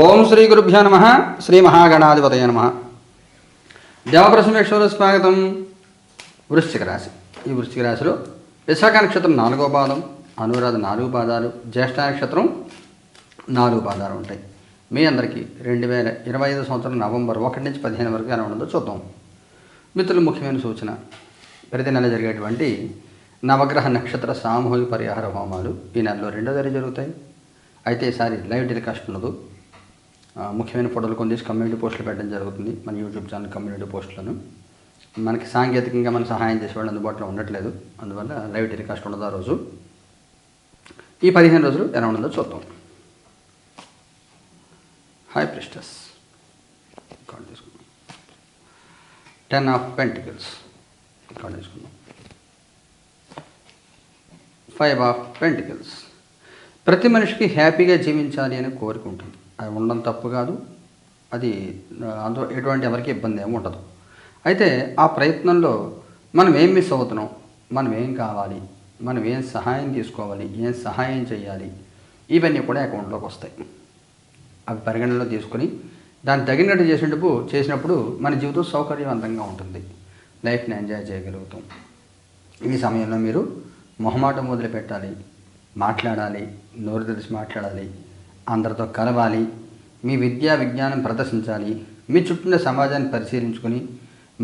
ఓం శ్రీ గురుభ్యో నమ శ్రీ మహాగణాధిపతయ నమ. దేవప్రసమేశ్వర స్వాగతం. వృశ్చిక రాశి. ఈ వృశ్చిక రాశిలో విశాఖ నక్షత్రం నాలుగో పాదం అనురాధ నాలుగు పాదాలు జ్యేష్ఠ నక్షత్రం నాలుగు పాదాలు ఉంటాయి. మీ అందరికీ రెండు వేల ఇరవై ఐదు సంవత్సరం నవంబర్ ఒకటి నుంచి పదిహేను వరకు ఎలా ఉండదో చూద్దాం. మిత్రులు ముఖ్యమైన సూచన. ప్రతి నెల జరిగేటువంటి నవగ్రహ నక్షత్ర సామూహిక పరిహార హోమాలు ఈ నెలలో రెండో తేదీ జరుగుతాయి. అయితే ఈసారి లైవ్ టెలికాస్ట్ ఉండదు. ముఖ్యమైన ఫోటోలు కొన్ని తీసి కమ్యూనిటీ పోస్టులు పెట్టడం జరుగుతుంది మన యూట్యూబ్ ఛానల్ కమ్యూనిటీ పోస్టులను. మనకి సాంకేతికంగా మన సహాయం చేసేవాళ్ళు అందుబాటులో ఉండట్లేదు అందువల్ల లైవ్ టెలికాస్ట్ ఉండదు ఆ రోజు. ఈ పదిహేను రోజులు ఎలా ఉండదో చూద్దాం. హాయ్ ప్రిస్టస్ కార్డు తీసుకుందాం. టెన్ ఆఫ్ పెంటికల్స్ కార్డు తీసుకుందాం. ఫైవ్ ఆఫ్ పెంటికల్స్ ప్రతి మనిషికి హ్యాపీగా జీవించాలి అనే కోరిక ఉంటుంది. అది ఉండడం తప్పు కాదు. అది అందులో ఎటువంటి ఎవరికి ఇబ్బంది ఏమి ఉండదు. అయితే ఆ ప్రయత్నంలో మనం ఏం మిస్ అవుతున్నాం? మనం ఏం కావాలి? మనం ఏం సహాయం తీసుకోవాలి? ఏం సహాయం చేయాలి? ఇవన్నీ కూడా అకౌంట్లోకి వస్తాయి. అవి పరిగణనలో తీసుకొని దాన్ని తగినట్టు చేసినప్పుడు చేసినప్పుడు మన జీవితం సౌకర్యవంతంగా ఉంటుంది. లైఫ్ని ఎంజాయ్ చేయగలుగుతాం. ఈ సమయంలో మీరు మొహమాటం మొదలుపెట్టాలి. మాట్లాడాలి. నోరు తెలిసి మాట్లాడాలి. అందరితో కలవాలి మీ విద్యా విజ్ఞానం ప్రదర్శించాలి మీ చుట్టూ ఉన్న సమాజాన్ని పరిశీలించుకొని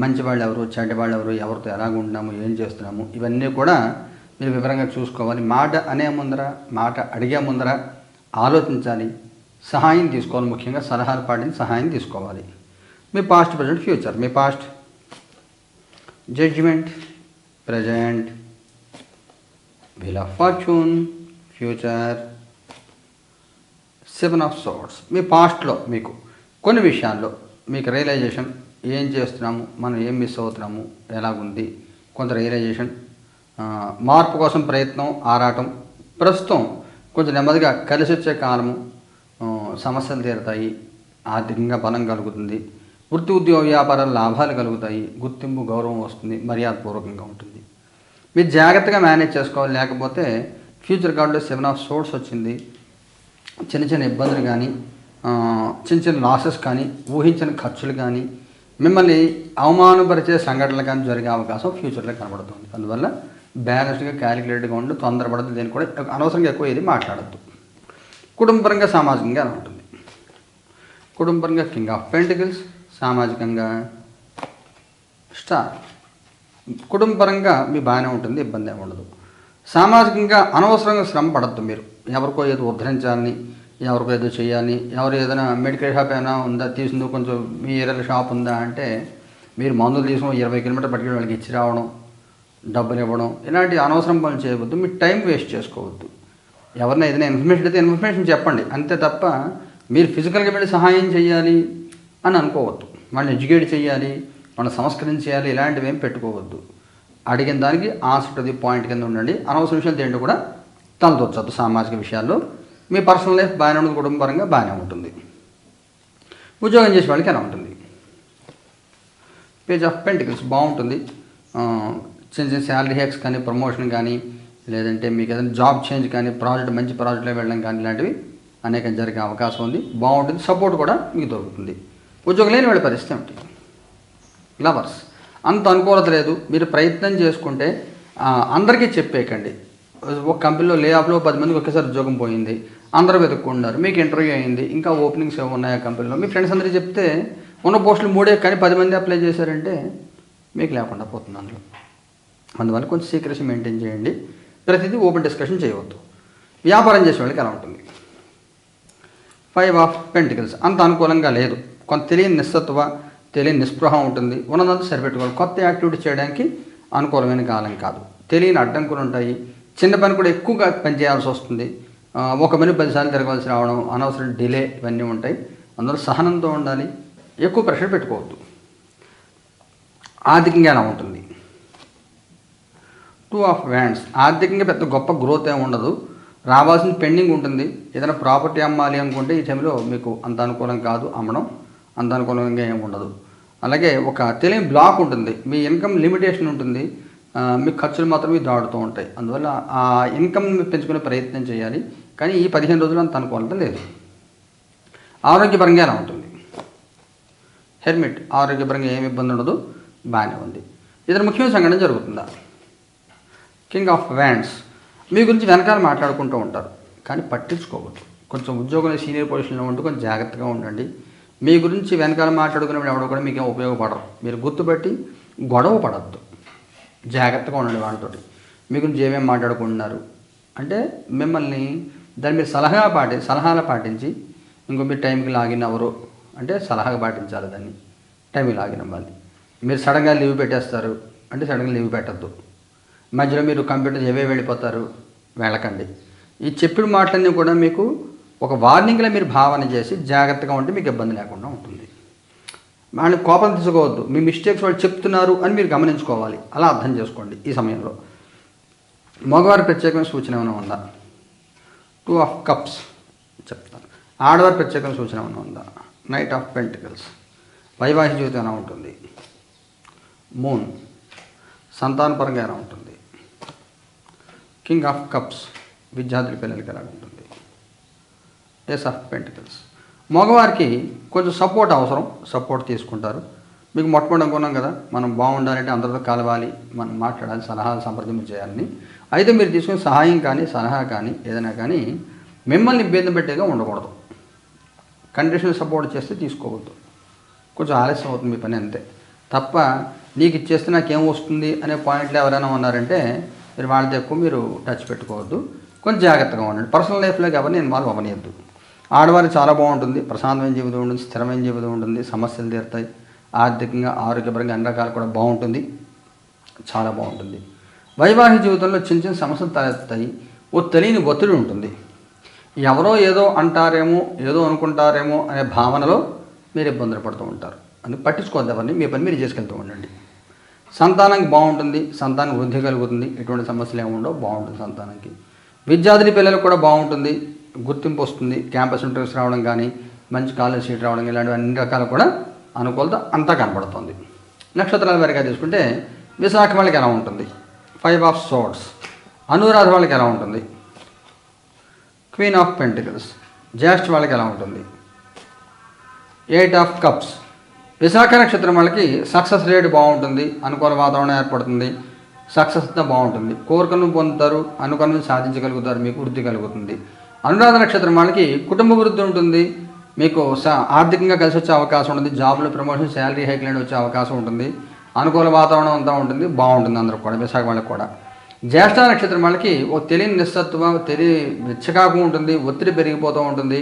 మంచి వాళ్ళు ఎవరు చెడ్డవాళ్ళు ఎవరు ఎవరితో ఎలాగ ఉంటున్నాము ఏం చేస్తున్నాము ఇవన్నీ కూడా మీరు వివరంగా చూసుకోవాలి. మాట అనే ముందర మాట అడిగే ముందర ఆలోచించాలి సహాయం తీసుకోవాలి ముఖ్యంగా సలహాలు పాటించి సహాయం తీసుకోవాలి. మీ past present future me past judgement present wheel of fortune future seven of swords మీ పాస్ట్లో మీకు కొన్ని విషయాల్లో మీకు రియలైజేషన్ ఏం చేస్తున్నాము మనం ఏం మిస్ అవుతున్నాము ఎలాగుంది కొంత రియలైజేషన్ మార్పు కోసం ప్రయత్నం ఆరాటం. ప్రస్తుతం కొంచెం నెమ్మదిగా కలిసి వచ్చే కాలము సమస్యలు తీరుతాయి ఆర్థికంగా బలం కలుగుతుంది వృత్తి ఉద్యోగ వ్యాపారాల లాభాలు కలుగుతాయి గుర్తింపు గౌరవం వస్తుంది మర్యాదపూర్వకంగా ఉంటుంది. మీరు జాగ్రత్తగా మేనేజ్ చేసుకోవాలి లేకపోతే ఫ్యూచర్ కార్డులో సెవెన్ ఆఫ్ సోర్స్ వచ్చింది చిన్న చిన్న ఇబ్బందులు కానీ చిన్న చిన్న లాసెస్ కానీ ఊహించిన ఖర్చులు కానీ మిమ్మల్ని అవమానపరిచే సంఘటనలు కానీ జరిగే అవకాశం ఫ్యూచర్లో కనబడుతుంది. అందువల్ల బ్యాలెన్స్డ్గా క్యాలిక్యులేట్గా ఉండి తొందరపడదు దీన్ని కూడా అనవసరంగా ఎక్కువ ఏది మాట్లాడద్దు. కుటుంబపరంగా సామాజికంగా ఉంటుంది. కుటుంబపరంగా కింగ్ ఆఫ్ పెంటికల్స్ సామాజికంగా స్టార్ కుటుంబపరంగా మీ బాగానే ఉంటుంది ఇబ్బంది ఉండదు. సామాజికంగా అనవసరంగా శ్రమ పడద్దు మీరు. ఎవరికో ఏదో ఉద్ధరించాలని ఎవరికో ఏదో చేయాలని ఎవరు ఏదైనా మెడికల్ షాప్ ఏమైనా ఉందా తీసిందో కొంచెం మీ ఏరియాలో షాప్ ఉందా అంటే మీరు మందులు తీసుకుని ఇరవై కిలోమీటర్ పట్టుకెళ్ళి వాళ్ళకి ఇచ్చి రావడం డబ్బులు ఇవ్వడం ఇలాంటి అనవసరం పనులు చేయవద్దు. మీరు టైం వేస్ట్ చేసుకోవద్దు. ఎవరినైనా ఏదైనా ఇన్ఫర్మేషన్ అయితే ఇన్ఫర్మేషన్ చెప్పండి. అంతే తప్ప మీరు ఫిజికల్గా వెళ్ళి సహాయం చేయాలి అని అనుకోవద్దు. వాళ్ళని ఎడ్యుకేట్ చేయాలి వాళ్ళని సంస్కరించేయాలి ఇలాంటివి ఏం పెట్టుకోవద్దు. అడిగిన దానికి ఆన్సర్ టు ది పాయింట్ కింద ఉండండి. అనవసర విషయాలు దేంట్లో కూడా తలదొచ్చద్దు సామాజిక విషయాల్లో. మీ పర్సనల్ లైఫ్ బాగానే ఉంటుంది కుటుంబ పరంగా బాగానే ఉంటుంది. ఉద్యోగం చేసే వాళ్ళకి ఎలా ఉంటుంది? పేజ్ ఆఫ్ పెంటికల్స్ బాగుంటుంది. చిన్న చిన్న శాలరీ హ్యాక్స్ కానీ ప్రమోషన్ కానీ లేదంటే మీకు ఏదైనా జాబ్ చేంజ్ కానీ ప్రాజెక్ట్ మంచి ప్రాజెక్ట్లో వెళ్ళడం కానీ ఇలాంటివి అనేకం జరిగే అవకాశం ఉంది. బాగుంటుంది. సపోర్ట్ కూడా మీకు దొరుకుతుంది. ఉద్యోగం లేని వాళ్ళ పరిస్థితి ఏమిటి? లవర్స్ అంత అనుకూలత లేదు. మీరు ప్రయత్నం చేసుకుంటే అందరికీ చెప్పేయకండి. ఒక కంపెనీలో లే ఆఫ్లో పది మందికి ఒకేసారి ఉద్యోగం పోయింది. అందరూ వెతుక్కుంటున్నారు. మీకు ఇంటర్వ్యూ అయింది. ఇంకా ఓపెనింగ్స్ ఏమి ఉన్నాయి ఆ కంపెనీలో? మీ ఫ్రెండ్స్ అందరికీ చెప్తే ఉన్న పోస్టులు మూడే కానీ పది మంది అప్లై చేశారంటే మీకు లేకుండా పోతుంది అందులో. అందువల్ల కొంచెం సీక్రెసీ మెయింటైన్ చేయండి. ప్రతిదీ ఓపెన్ డిస్కషన్ చేయవద్దు. వ్యాపారం చేసే వాళ్ళకి ఎలా ఉంటుంది. ఫైవ్ ఆఫ్ పెంటికల్స్ అంత అనుకూలంగా లేదు. కొంత తెలియని నిస్సత్వ తెలియని నిస్పృహ ఉంటుంది. ఉన్నదంతా సరిపెట్టుకోవాలి. కొత్త యాక్టివిటీ చేయడానికి అనుకూలమైన కాలం కాదు. తెలియని అడ్డంకులు ఉంటాయి. చిన్న పని కూడా ఎక్కువగా పని చేయాల్సి వస్తుంది. ఒక పని పదిసార్లు తిరగవలసి రావడం అనవసరం డిలే ఇవన్నీ ఉంటాయి. అందులో సహనంతో ఉండాలి. ఎక్కువ ప్రెషర్ పెట్టుకోవద్దు. ఆర్థికంగా ఎలా ఉంటుంది? టూ ఆఫ్ వ్యాండ్స్ ఆర్థికంగా పెద్ద గొప్ప గ్రోత్ ఏమి ఉండదు. రావాల్సిన పెండింగ్ ఉంటుంది. ఏదైనా ప్రాపర్టీ అమ్మాలి అనుకుంటే ఈ టైంలో మీకు అంత అనుకూలం కాదు అమ్మడం. అంత అనుకూలంగా ఏమి ఉండదు. అలాగే ఒక తెలియని బ్లాక్ ఉంటుంది. మీ ఇన్కమ్ లిమిటేషన్ ఉంటుంది. మీ ఖర్చులు మాత్రమే దాడుతూ ఉంటాయి. అందువల్ల ఆ ఇన్కమ్ పెంచుకునే ప్రయత్నం చేయాలి. కానీ ఈ పదిహేను రోజులు అంత అనుకూలత లేదు. ఆరోగ్యపరంగా ఎలా ఉంటుంది. హెల్మెట్ ఆరోగ్యపరంగా ఏమి ఇబ్బంది ఉండదు. బాగానే ఉంది. ఇతర ముఖ్యమైన సంఘటన జరుగుతుందా? కింగ్ ఆఫ్ వ్యాండ్స్ మీ గురించి వెనకాల మాట్లాడుకుంటూ ఉంటారు. కానీ పట్టించుకోవద్దు. కొంచెం ఉద్యోగంలో సీనియర్ పొజిషన్లో ఉంటూ కొంచెం జాగ్రత్తగా ఉండండి. మీ గురించి వెనకాల మాట్లాడుకునేప్పుడు ఎవడో కూడా మీకు ఉపయోగపడరు. మీరు గుర్తుపెట్టి గొడవ పడద్దు. జాగ్రత్తగా ఉండండి వాళ్ళతోటి మీ గురించి ఏమేమి మాట్లాడుకుంటున్నారు? అంటే మిమ్మల్ని దాన్ని మీరు సలహా పాటి సలహాలు పాటించి ఇంకో మీరు టైంకి లాగిన్ అవ్వరు. అంటే సలహాగా పాటించాలి దాన్ని. టైంకి లాగిన్ అవ్వాలి. మీరు సడన్గా లీవ్ పెట్టేస్తారు. అంటే సడన్గా లీవ్ పెట్టద్దు. మధ్యలో మీరు కంప్యూటర్ ఏవే వెళ్ళిపోతారు? వెళ్ళకండి. ఈ చెప్పిన మాటలన్నీ కూడా మీకు ఒక వార్నింగ్లో మీరు భావన చేసి జాగ్రత్తగా ఉంటే మీకు ఇబ్బంది లేకుండా ఉంటుంది. వాళ్ళని కోపం తీసుకోవద్దు. మీ మిస్టేక్స్ వాళ్ళు చెప్తున్నారు అని మీరు గమనించుకోవాలి. అలా అర్థం చేసుకోండి ఈ సమయంలో. మగవారి ప్రత్యేకమైన సూచన ఏమైనా ఉందా? టూ ఆఫ్ కప్స్ చెప్తాను. ఆడవారి ప్రత్యేకమైన సూచన ఏమైనా ఉందా? నైట్ ఆఫ్ పెంటికల్స్ వైవాహిక జీవితం ఎలా ఉంటుంది? మూన్ సంతానపరంగా ఎలా ఉంటుంది? కింగ్ ఆఫ్ కప్స్ విద్యార్థుల పిల్లలకి ఎలా ఉంటుంది? ఎస్ ఆఫ్ పెంటికల్స్ మగవారికి కొంచెం సపోర్ట్ అవసరం. సపోర్ట్ తీసుకుంటారు. మీకు మొట్టమొదటి అనుకున్నాం కదా మనం బాగుండాలంటే అందరితో కలవాలి మనం మాట్లాడాలి సలహాలు సంప్రదింపు చేయాలని. అయితే మీరు తీసుకునే సహాయం కానీ సలహా కానీ ఏదైనా కానీ మిమ్మల్ని ఇబ్బంది పెట్టేగా ఉండకూడదు. కండిషన్ సపోర్ట్ చేస్తే తీసుకోవద్దు. కొంచెం ఆలస్యం అవుతుంది మీ పని అంతే. తప్ప నీకు ఇచ్చేస్తే నాకేం వస్తుంది అనే పాయింట్లు ఎవరైనా ఉన్నారంటే మీరు వాళ్ళతో ఎక్కువ మీరు టచ్ పెట్టుకోవద్దు. కొంచెం జాగ్రత్తగా ఉండండి. పర్సనల్ లైఫ్లోకి ఎవరిని ఇన్వాల్వ్ అవ్వనియద్దు. ఆడవారి చాలా బాగుంటుంది ప్రశాంతమైన జీవితం ఉంటుంది స్థిరమైన జీవితం ఉంటుంది సమస్యలు తీరుతాయి ఆర్థికంగా ఆరోగ్యపరంగా అన్ని రకాలు కూడా బాగుంటుంది చాలా బాగుంటుంది. వైవాహిక జీవితంలో చిన్న చిన్న సమస్యలు తలెత్తాయి ఓ తెలియని ఒత్తిడి ఉంటుంది. ఎవరో ఏదో అంటారేమో ఏదో అనుకుంటారేమో అనే భావనలో మీరు ఇబ్బందులు పడుతూ ఉంటారు. అందుకు పట్టించుకోవద్దు ఎవరిని మీ పని మీరు చేసుకెళ్తూ ఉండండి. సంతానానికి బాగుంటుంది సంతానం వృద్ధి కలుగుతుంది ఎటువంటి సమస్యలు ఏమి ఉండవు బాగుంటుంది సంతానానికి. విద్యార్థి పిల్లలకు కూడా బాగుంటుంది గుర్తింపు వస్తుంది. క్యాంపస్ ఇంటర్వ్యూస్ రావడం కానీ మంచి కాలేజ్ సీట్ రావడం ఇలాంటివి అన్ని రకాలు కూడా అనుకూలత అంతా కనబడుతుంది. నక్షత్రాల వారిగా తీసుకుంటే విశాఖ వాళ్ళకి ఎలా ఉంటుంది? ఫైవ్ ఆఫ్ సోర్డ్స్ అనురాధ వాళ్ళకి ఎలా ఉంటుంది? క్వీన్ ఆఫ్ పెంటికల్స్ జ్యేష్ఠ వాళ్ళకి ఎలా ఉంటుంది? ఎయిట్ ఆఫ్ కప్స్ విశాఖ నక్షత్రం వాళ్ళకి సక్సెస్ రేట్ బాగుంటుంది. అనుకూల వాతావరణం ఏర్పడుతుంది. సక్సెస్ అంతా బాగుంటుంది. కోరికను పొందుతారు అనుకూలం సాధించగలుగుతారు మీకు వృద్ధి కలుగుతుంది. అనురాధ నక్షత్రం వాళ్ళకి కుటుంబ వృద్ధి ఉంటుంది. మీకు స ఆర్థికంగా కలిసి వచ్చే అవకాశం ఉంటుంది. జాబ్లో ప్రమోషన్ శాలరీ హైక్ లాంటి వచ్చే అవకాశం ఉంటుంది. అనుకూల వాతావరణం అంతా ఉంటుంది. బాగుంటుంది అందరూ కూడా విశాఖ వాళ్ళకి కూడా. జ్యేష్ఠ నక్షత్రం వాళ్ళకి ఓ తెలియని నిస్సత్వం తెలియ చికాకు ఉంటుంది. ఒత్తిడి పెరిగిపోతూ ఉంటుంది.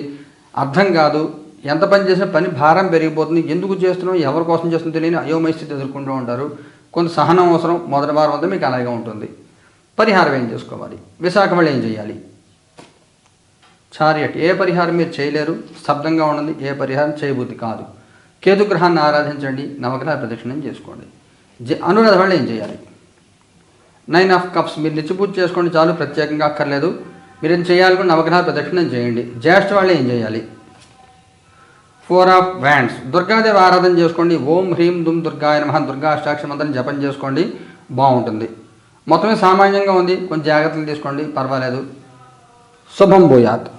అర్థం కాదు. ఎంత పని చేసినా పని భారం పెరిగిపోతుంది. ఎందుకు చేస్తున్నాం? ఎవరి కోసం చేస్తున్నాం తెలియని అయోమయ స్థితి ఎదుర్కొంటూ ఉంటారు. కొంత సహనం అవసరం. మొదటి వారం అంతా మీకు అలాగే ఉంటుంది. పరిహారం ఏం చేసుకోవాలి? విశాఖ వాళ్ళు ఏం చేయాలి? చారియట్. ఏ పరిహారం మీరు చేయలేరు? స్తబ్దంగా ఉండండి. ఏ పరిహారం చేయబుద్ధి కాదు. కేతుగ్రహాన్ని ఆరాధించండి. నవగ్రహ ప్రదక్షిణం చేసుకోండి. జ అనురాధ వాళ్ళు ఏం చేయాలి? Nine of cups. మీరు నిత్యపూజ చేసుకోండి. చాలు. ప్రత్యేకంగా అక్కర్లేదు. మీరు ఏం చేయాలి నవగ్రహ ప్రదక్షిణం చేయండి. జ్యేష్ఠ వాళ్ళు ఏం చేయాలి? Four of wands. దుర్గాదేవి ఆరాధన చేసుకోండి. ఓం హ్రీం దుమ్ దుర్గాయ నమః. దుర్గా అష్టాక్ష మంత్రం జపం చేసుకోండి. బాగుంటుంది. మొత్తమే సామాన్యంగా ఉంది. కొంచెం జాగ్రత్తలు తీసుకోండి. పర్వాలేదు. శుభం భూయాత్.